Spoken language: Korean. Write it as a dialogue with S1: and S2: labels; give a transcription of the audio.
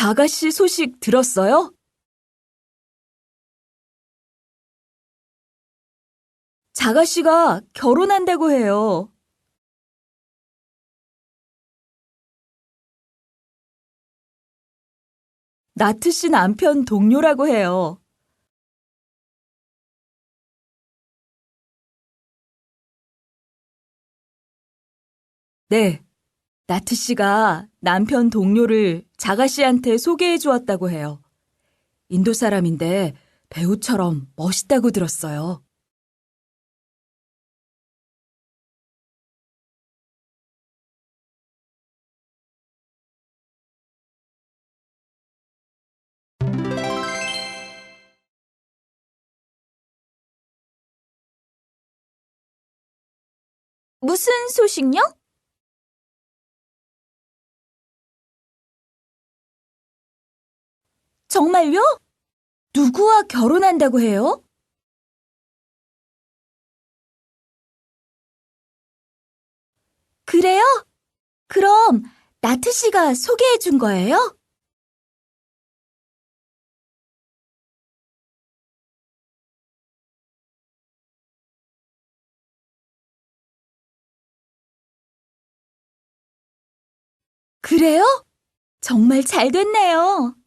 S1: 자가 씨 소식 들었어요? 자가 씨가 결혼한다고 해요. 나트 씨 남편 동료라고 해요. 네, 나트 씨가 남편 동료를 자가 씨한테 소개해 주었다고 해요. 인도 사람인데 배우처럼 멋있다고 들었어요. 무슨 소식요? 정말요? 누구와 결혼한다고 해요? 그래요? 그럼 나트 씨가 소개해 준 거예요? 그래요? 정말 잘 됐네요.